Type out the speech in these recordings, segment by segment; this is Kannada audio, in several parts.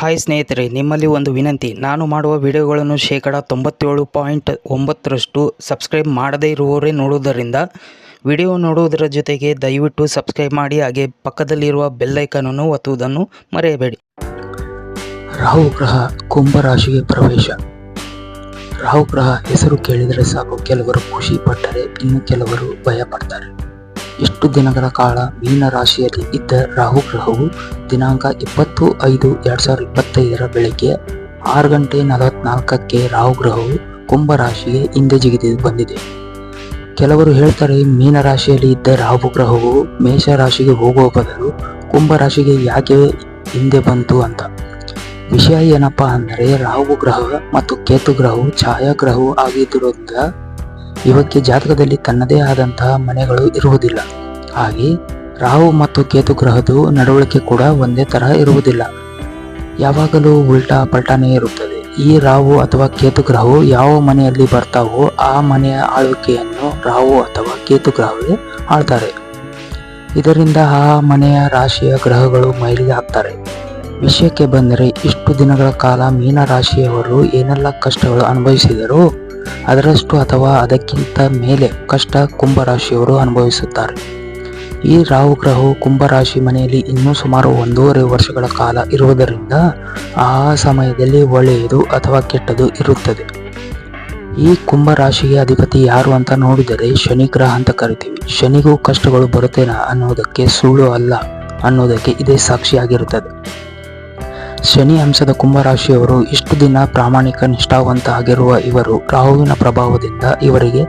ಹಾಯ್ ಸ್ನೇಹಿತರೆ, ನಿಮ್ಮಲ್ಲಿ ಒಂದು ವಿನಂತಿ. ನಾನು ಮಾಡುವ ವಿಡಿಯೋಗಳನ್ನು ಶೇಕಡ ತೊಂಬತ್ತೇಳು ಪಾಯಿಂಟ್ ಒಂಬತ್ತರಷ್ಟು ಸಬ್ಸ್ಕ್ರೈಬ್ ಮಾಡದೇ ಇರುವವರೇ ನೋಡುವುದರಿಂದ ವಿಡಿಯೋ ನೋಡುವುದರ ಜೊತೆಗೆ ದಯವಿಟ್ಟು ಸಬ್ಸ್ಕ್ರೈಬ್ ಮಾಡಿ, ಹಾಗೆ ಪಕ್ಕದಲ್ಲಿರುವ ಬೆಲ್ಲೈಕನನ್ನು ಒತ್ತುವುದನ್ನು ಮರೆಯಬೇಡಿ. ರಾಹು ಗ್ರಹ ಕುಂಭರಾಶಿಗೆ ಪ್ರವೇಶ. ರಾಹು ಗ್ರಹ ಹೆಸರು ಕೇಳಿದರೆ ಸಾಕು. ಕೆಲವರು ಖುಷಿ ಪಟ್ಟರೆ ಇನ್ನು ಕೆಲವರು ಭಯ ಪಡ್ತಾರೆ. ಎಷ್ಟು ದಿನಗಳ ಕಾಲ ಮೀನ ರಾಶಿಯಲ್ಲಿ ಇದ್ದ ರಾಹು ಗ್ರಹವು ದಿನಾಂಕ ಇಪ್ಪತ್ತು ಐದು ಎರಡ್ ಸಾವಿರದ ಇಪ್ಪತ್ತೈದರ ಬೆಳಗ್ಗೆ ಆರು ಗಂಟೆ ನಲವತ್ನಾಲ್ಕಕ್ಕೆ ರಾಹು ಗ್ರಹವು ಕುಂಭ ರಾಶಿಗೆ ಹಿಂದೆ ಜಿಗಿದು ಬಂದಿದೆ. ಕೆಲವರು ಹೇಳ್ತಾರೆ ಮೀನ ರಾಶಿಯಲ್ಲಿ ಇದ್ದ ರಾಹು ಗ್ರಹವು ಮೇಷ ರಾಶಿಗೆ ಹೋಗುವ ಬದಲು ಕುಂಭ ರಾಶಿಗೆ ಯಾಕೆ ಹಿಂದೆ ಬಂತು ಅಂತ. ವಿಷಯ ಏನಪ್ಪಾ ಅಂದರೆ ರಾಹು ಗ್ರಹ ಮತ್ತು ಕೇತು ಗ್ರಹವು ಛಾಯಾಗ್ರಹವು ಆಗಿದ್ದುದರಿಂದ ಇವಕ್ಕೆ ಜಾತಕದಲ್ಲಿ ತನ್ನದೇ ಆದಂತಹ ಮನೆಗಳು ಇರುವುದಿಲ್ಲ. ಹಾಗೆ ರಾಹು ಮತ್ತು ಕೇತು ಗ್ರಹದ ನಡವಳಿಕೆ ಕೂಡ ಒಂದೇ ತರಹ ಇರುವುದಿಲ್ಲ. ಯಾವಾಗಲೂ ಉಲ್ಟಾ ಪಲ್ಟಾನೇ ಇರುತ್ತದೆ. ಈ ರಾಹು ಅಥವಾ ಕೇತು ಗ್ರಹವು ಯಾವ ಮನೆಯಲ್ಲಿ ಬರ್ತಾವೋ ಆ ಮನೆಯ ಆಳ್ವಿಕೆಯನ್ನು ರಾಹು ಅಥವಾ ಕೇತು ಗ್ರಹವೇ ಆಳ್ತಾರೆ. ಇದರಿಂದ ಆ ಮನೆಯ ರಾಶಿಯ ಗ್ರಹಗಳು ಮೈಲಿಗೆ ಹಾಕ್ತಾರೆ ವಿಷಯಕ್ಕೆ ಬಂದರೆ ಇಷ್ಟು ದಿನಗಳ ಕಾಲ ಮೀನ ರಾಶಿಯವರು ಏನೆಲ್ಲ ಕಷ್ಟಗಳು ಅನುಭವಿಸಿದರೂ ಅದರಷ್ಟು ಅಥವಾ ಅದಕ್ಕಿಂತ ಮೇಲೆ ಕಷ್ಟ ಕುಂಭರಾಶಿಯವರು ಅನುಭವಿಸುತ್ತಾರೆ. ಈ ರಾಹು ಗ್ರಹವು ಕುಂಭರಾಶಿ ಮನೆಯಲ್ಲಿ ಇನ್ನೂ ಸುಮಾರು ಒಂದೂವರೆ ವರ್ಷಗಳ ಕಾಲ ಇರುವುದರಿಂದ ಆ ಸಮಯದಲ್ಲಿ ಒಳ್ಳೆಯದು ಅಥವಾ ಕೆಟ್ಟದು ಇರುತ್ತದೆ. ಈ ಕುಂಭರಾಶಿಗೆ ಅಧಿಪತಿ ಯಾರು ಅಂತ ನೋಡಿದರೆ ಶನಿ ಗ್ರಹ ಅಂತ ಕರಿತೀವಿ. ಶನಿಗೂ ಕಷ್ಟಗಳು ಬರುತ್ತೇನ ಅನ್ನೋದಕ್ಕೆ ಸುಳ್ಳು ಅಲ್ಲ ಅನ್ನೋದಕ್ಕೆ ಇದೇ ಸಾಕ್ಷಿಯಾಗಿರುತ್ತದೆ. ಶನಿ ಅಂಶದ ಕುಂಭರಾಶಿಯವರು ಇಷ್ಟು ದಿನ ಪ್ರಾಮಾಣಿಕ ನಿಷ್ಠಾವಂತ ಆಗಿರುವ ಇವರು ರಾಹುವಿನ ಪ್ರಭಾವದಿಂದ ಇವರಿಗೆ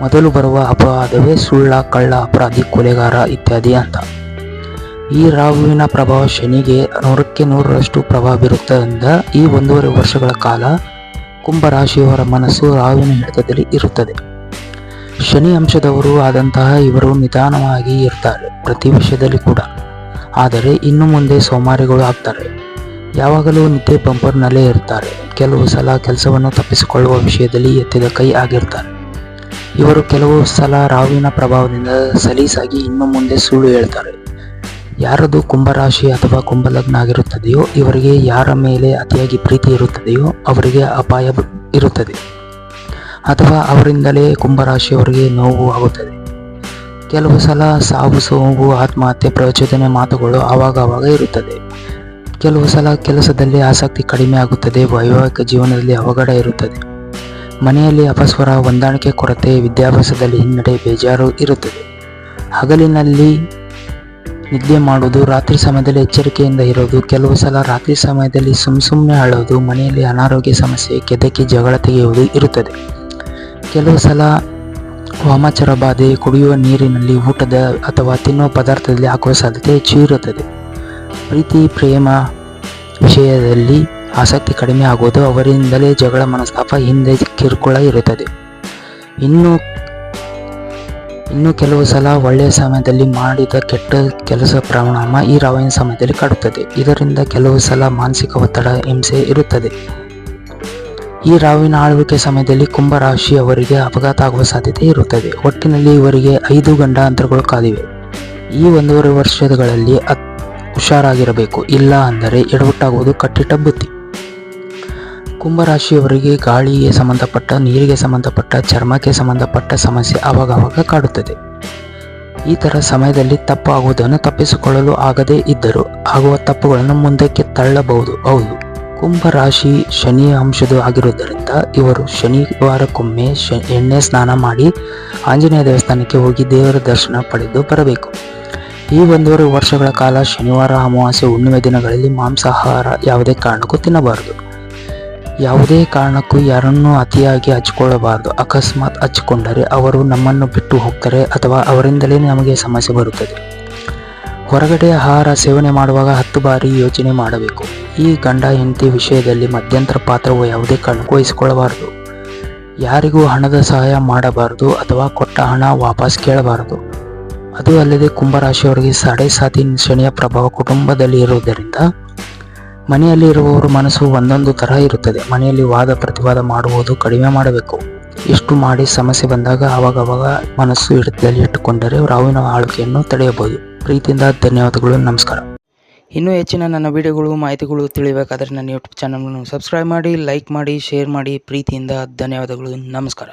ಮೊದಲು ಬರುವ ಅಪವಾದವೇ ಸುಳ್ಳ, ಕಳ್ಳ, ಅಪರಾಧಿ, ಕೊಲೆಗಾರ ಇತ್ಯಾದಿ ಅಂತ. ಈ ರಾಹುವಿನ ಪ್ರಭಾವ ಶನಿಗೆ ನೂರಕ್ಕೆ ನೂರರಷ್ಟು ಪ್ರಭಾವ ಬೀರುತ್ತದಿಂದ ಈ ಒಂದೂವರೆ ವರ್ಷಗಳ ಕಾಲ ಕುಂಭರಾಶಿಯವರ ಮನಸ್ಸು ರಾಹುವಿನ ಹಿಡಿತದಲ್ಲಿ ಇರುತ್ತದೆ. ಶನಿ ಅಂಶದವರು ಆದಂತಹ ಇವರು ನಿಧಾನವಾಗಿ ಇರ್ತಾರೆ ಪ್ರತಿ ವಿಷಯದಲ್ಲಿ ಕೂಡ. ಆದರೆ ಇನ್ನು ಮುಂದೆ ಸೋಮಾರಿಗಳು ಆಗ್ತಾರೆ. ಯಾವಾಗಲೂ ನಿದ್ದೆ ಬಂಪರ್ನಲ್ಲೇ ಇರ್ತಾರೆ. ಕೆಲವು ಸಲ ಕೆಲಸವನ್ನು ತಪ್ಪಿಸಿಕೊಳ್ಳುವ ವಿಷಯದಲ್ಲಿ ಎತ್ತಿದ ಕೈ ಆಗಿರ್ತಾರೆ. ಇವರು ಕೆಲವು ಸಲ ರಾವಿನ ಪ್ರಭಾವದಿಂದ ಸಲೀಸಾಗಿ ಇನ್ನು ಮುಂದೆ ಸುಳ್ಳು ಹೇಳ್ತಾರೆ. ಯಾರದು ಕುಂಭರಾಶಿ ಅಥವಾ ಕುಂಭಲಗ್ನ ಆಗಿರುತ್ತದೆಯೋ ಇವರಿಗೆ ಯಾರ ಮೇಲೆ ಅತಿಯಾಗಿ ಪ್ರೀತಿ ಇರುತ್ತದೆಯೋ, ಅವರಿಗೆ ಅಪಾಯ ಇರುತ್ತದೆ. ಅಥವಾ ಅವರಿಂದಲೇ ಕುಂಭರಾಶಿಯವರಿಗೆ ನೋವು ಆಗುತ್ತದೆ. ಕೆಲವು ಸಲ ಸಾವು ಸೋವು ಆತ್ಮಹತ್ಯೆ, ಪ್ರಚೋದನೆ ಮಾತುಗಳು ಆವಾಗ ಆವಾಗ ಇರುತ್ತದೆ. ಕೆಲವು ಸಲ ಕೆಲಸದಲ್ಲಿ ಆಸಕ್ತಿ ಕಡಿಮೆ ಆಗುತ್ತದೆ, ವೈವಾಹಿಕ ಜೀವನದಲ್ಲಿ ಅವಘಡ ಇರುತ್ತದೆ. ಮನೆಯಲ್ಲಿ ಅಪಸ್ವರ, ಹೊಂದಾಣಿಕೆ, ಕೊರತೆ, ವಿದ್ಯಾಭ್ಯಾಸದಲ್ಲಿ ಹಿನ್ನಡೆ, ಬೇಜಾರು ಇರುತ್ತದೆ. ಹಗಲಿನಲ್ಲಿ ನಿದ್ದೆ ಮಾಡುವುದು, ರಾತ್ರಿ ಸಮಯದಲ್ಲಿ ಎಚ್ಚರಿಕೆಯಿಂದ ಇರೋದು, ಕೆಲವು ಸಲ ರಾತ್ರಿ ಸಮಯದಲ್ಲಿ ಸುಮ್ ಸುಮ್ಮನೆ ಅಳೋದು, ಮನೆಯಲ್ಲಿ ಅನಾರೋಗ್ಯ ಸಮಸ್ಯೆ, ಕೆದಕಿ ಜಗಳ ತೆಗೆಯುವುದು ಇರುತ್ತದೆ. ಕೆಲವು ಸಲ ವಾಮಾಚಾರ ಬಾಧೆ, ಕುಡಿಯುವ ನೀರಿನಲ್ಲಿ ಊಟದ ಅಥವಾ ತಿನ್ನುವ ಪದಾರ್ಥದಲ್ಲಿ ಹಾಕುವ ಸಾಧ್ಯತೆ ಹೆಚ್ಚು ಇರುತ್ತದೆ. ಪ್ರೀತಿ, ಪ್ರೇಮ ವಿಷಯದಲ್ಲಿ ಆಸಕ್ತಿ ಕಡಿಮೆ ಆಗುವುದು ಅವರಿಂದಲೇ ಜಗಳ ಮನಸ್ತಾಪ ಹಿಂದೆ ಕಿರುಕುಳ ಇರುತ್ತದೆ. ಇನ್ನು ಇನ್ನು ಕೆಲವು ಸಲ ಒಳ್ಳೆಯ ಸಮಯದಲ್ಲಿ ಮಾಡಿದ ಕೆಟ್ಟ ಕೆಲಸ ಪರಿಣಾಮ ಈ ರಾವಿನ ಸಮಯದಲ್ಲಿ ಕಾಡುತ್ತದೆ. ಇದರಿಂದ ಕೆಲವು ಸಲ ಮಾನಸಿಕ ಒತ್ತಡ, ಹಿಂಸೆ ಇರುತ್ತದೆ. ಈ ರಾವಿನ ಆಳ್ವಿಕೆ ಸಮಯದಲ್ಲಿ ಕುಂಭರಾಶಿ ಅವರಿಗೆ ಅಪಘಾತ ಆಗುವ ಸಾಧ್ಯತೆ ಇರುತ್ತದೆ. ಒಟ್ಟಿನಲ್ಲಿ ಇವರಿಗೆ ಐದು ಗಂಡಾಂತರಗಳು ಕಾದಿವೆ. ಈ ಒಂದೂವರೆ ವರ್ಷಗಳಲ್ಲಿ ಹುಷಾರಾಗಿರಬೇಕು. ಇಲ್ಲ ಅಂದರೆ ಎಡವಟ್ಟಾಗುವುದು ಕಟ್ಟಿಟ್ಟ ಬುತ್ತಿ ಕುಂಭರಾಶಿಯವರಿಗೆ ಗಾಳಿಗೆ ಸಂಬಂಧಪಟ್ಟ, ನೀರಿಗೆ ಸಂಬಂಧಪಟ್ಟ, ಚರ್ಮಕ್ಕೆ ಸಂಬಂಧಪಟ್ಟ ಸಮಸ್ಯೆ ಆವಾಗವಾಗ ಕಾಡುತ್ತದೆ. ಈ ಥರ ಸಮಯದಲ್ಲಿ ತಪ್ಪಾಗುವುದನ್ನು ತಪ್ಪಿಸಿಕೊಳ್ಳಲು ಆಗದೇ ಇದ್ದರೂ ಆಗುವ ತಪ್ಪುಗಳನ್ನು ಮುಂದಕ್ಕೆ ತಳ್ಳಬಹುದು. ಹೌದು, ಕುಂಭರಾಶಿ ಶನಿ ಅಂಶದ ಆಗಿರುವುದರಿಂದ ಇವರು ಶನಿವಾರಕ್ಕೊಮ್ಮೆ ಎಣ್ಣೆ ಸ್ನಾನ ಮಾಡಿ ಆಂಜನೇಯ ದೇವಸ್ಥಾನಕ್ಕೆ ಹೋಗಿ ದೇವರ ದರ್ಶನ ಪಡೆದು ಬರಬೇಕು. ಈ ಒಂದೂವರೆ ವರ್ಷಗಳ ಕಾಲ ಶನಿವಾರ ಅಮಾವಾಸ್ಯೆ ಹುಣ್ಣಿಮೆ ದಿನಗಳಲ್ಲಿ ಮಾಂಸಾಹಾರ ಯಾವುದೇ ಕಾರಣಕ್ಕೂ ತಿನ್ನಬಾರದು. ಯಾವುದೇ ಕಾರಣಕ್ಕೂ ಯಾರನ್ನೂ ಅತಿಯಾಗಿ ಹಚ್ಕೊಳ್ಳಬಾರದು. ಅಕಸ್ಮಾತ್ ಹಚ್ಚಿಕೊಂಡರೆ ಅವರು ನಮ್ಮನ್ನು ಬಿಟ್ಟು ಹೋಗ್ತಾರೆ ಅಥವಾ ಅವರಿಂದಲೇ ನಮಗೆ ಸಮಸ್ಯೆ ಬರುತ್ತದೆ. ಹೊರಗಡೆ ಆಹಾರ ಸೇವನೆ ಮಾಡುವಾಗ ಹತ್ತು ಬಾರಿ ಯೋಚನೆ ಮಾಡಬೇಕು. ಈ ಗಂಡ ಹೆಂಡತಿ ವಿಷಯದಲ್ಲಿ ಮಧ್ಯಂತರ ಪಾತ್ರವು ಯಾವುದೇ ಕಾರಣಕ್ಕೂ ವಹಿಸಿಕೊಳ್ಳಬಾರದು. ಯಾರಿಗೂ ಹಣದ ಸಹಾಯ ಮಾಡಬಾರದು ಅಥವಾ ಕೊಟ್ಟ ಹಣ ವಾಪಸ್ ಕೇಳಬಾರದು. ಅದು ಅಲ್ಲದೆ ಕುಂಭರಾಶಿಯವರಿಗೆ ಸಾಡೆ ಸಾತಿ ಶನಿಯ ಪ್ರಭಾವ ಕುಟುಂಬದಲ್ಲಿ ಇರುವುದರಿಂದ ಮನೆಯಲ್ಲಿ ಇರುವವರು ಮನಸ್ಸು ಒಂದೊಂದು ತರಹ ಇರುತ್ತದೆ. ಮನೆಯಲ್ಲಿ ವಾದ ಪ್ರತಿವಾದ ಮಾಡುವುದು ಕಡಿಮೆ ಮಾಡಬೇಕು. ಇಷ್ಟು ಮಾಡಿ ಸಮಸ್ಯೆ ಬಂದಾಗ ಅವಾಗವಾಗ ಮನಸ್ಸು ಹಿಡಿತದಲ್ಲಿ ಇಟ್ಟುಕೊಂಡರೆ ರಾವಿನ ಆಳ್ಕೆಯನ್ನು ತಡೆಯಬಹುದು. ಪ್ರೀತಿಯಿಂದ ಧನ್ಯವಾದಗಳು, ನಮಸ್ಕಾರ. ಇನ್ನೂ ಹೆಚ್ಚಿನ ನನ್ನ ವಿಡಿಯೋಗಳು, ಮಾಹಿತಿಗಳು ತಿಳಿಬೇಕಾದರೆ ನನ್ನ ಯೂಟ್ಯೂಬ್ ಚಾನಲನ್ನು ಸಬ್ಸ್ಕ್ರೈಬ್ ಮಾಡಿ ಲೈಕ್ ಮಾಡಿ ಶೇರ್ ಮಾಡಿ. ಪ್ರೀತಿಯಿಂದ ಧನ್ಯವಾದಗಳು, ನಮಸ್ಕಾರ.